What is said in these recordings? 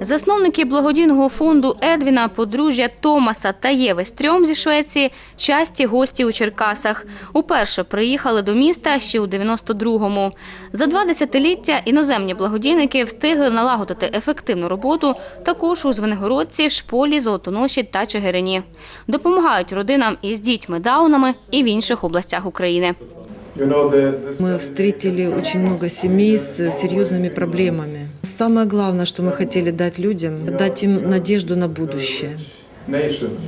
Засновники благодійного фонду Едвіна, подружжя Томаса та Єви Стрьом зі Швеції часті гості у Черкасах. Уперше приїхали до міста ще у 92-му. За два десятиліття іноземні благодійники встигли налагодити ефективну роботу також у Звенигородці, Шполі, Золотоноші та Чигирині. Допомагають родинам із дітьми-даунами і в інших областях України. You know, the, this Мы встретили очень много семей с серьезными проблемами. Самое главное, что мы хотели дать людям, дать им надежду на будущее. nations.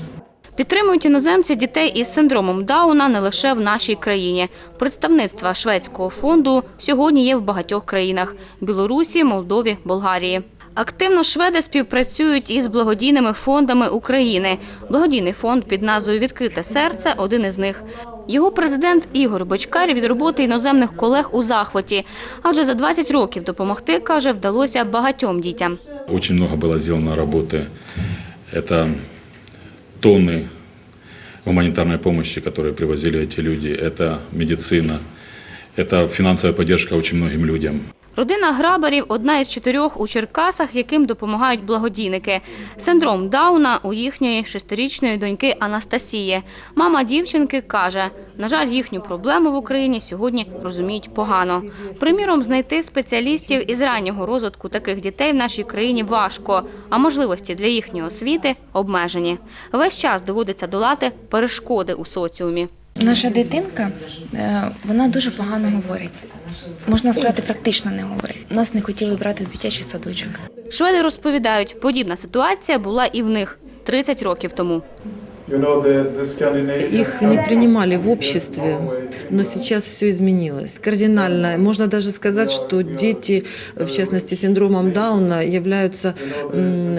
Підтримують іноземці дітей із синдромом Дауна не лише в нашій країні. Представництва шведського фонду сьогодні є в багатьох країнах – Білорусі, Молдові, Болгарії. Активно шведи співпрацюють із благодійними фондами України. Благодійний фонд під назвою Відкрите серце один із них. Його президент Ігор Бочкар від роботи іноземних колег у захваті. Адже за 20 років допомогти, каже, вдалося багатьом дітям. Очень много было сделано работы. Это тонны гуманитарной помощи, которые привозили эти люди. Это медицина. Это финансовая поддержка очень многим людям. Родина Грабарів – одна із чотирьох у Черкасах, яким допомагають благодійники. Синдром Дауна у їхньої шестирічної доньки Анастасії. Мама дівчинки каже, на жаль, їхню проблему в Україні сьогодні розуміють погано. Приміром, знайти спеціалістів із раннього розвитку таких дітей в нашій країні важко, а можливості для їхньої освіти обмежені. Весь час доводиться долати перешкоди у соціумі. Наша дитинка, е, вона дуже погано говорить. Можна сказати, практично не говорить. Нас не хотіли брати в дитячий садочок. Шведи розповідають, подібна ситуація була і в них 30 років тому. Их не принимали в обществе, но сейчас все изменилось. Кардинально. Можно даже сказать, что дети, в частности, с синдромом Дауна, являются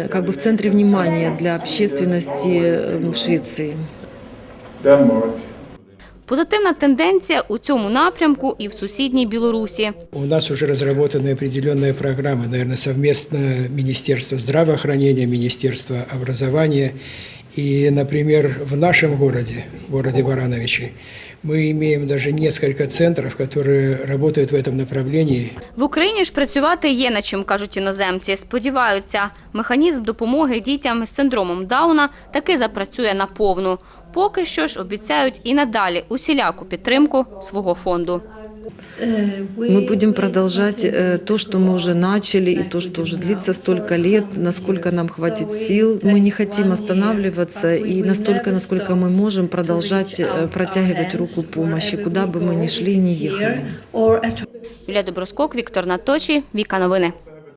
как бы в центре внимания для общественности э, в Швеции. Denmark. Позитивна тенденція у цьому напрямку і в сусідній Білорусі. У нас уже разработаны определенные программы, наверное, совместно Министерство здравоохранения, Министерство образования. И, например, в нашем городе, в городе Барановичи, мы имеем даже несколько центров, которые работают в этом направлении. В Україні ж працювати є над чим, кажуть іноземці. Сподіваються, механізм допомоги дітям з синдромом Дауна таки запрацює наповну. Поки що ж обіцяють і надалі усіляку підтримку свого фонду. Мы будем продолжать э, то, что мы уже начали, и то, что уже длится столько лет, насколько нам хватит сил. Мы не хотим останавливаться, и настолько, насколько мы можем, продолжать э, протягивать руку помощи, куда бы мы ни шли, ни ехали. Юлія Доброскок, Віктор Наточі, Віка Новини.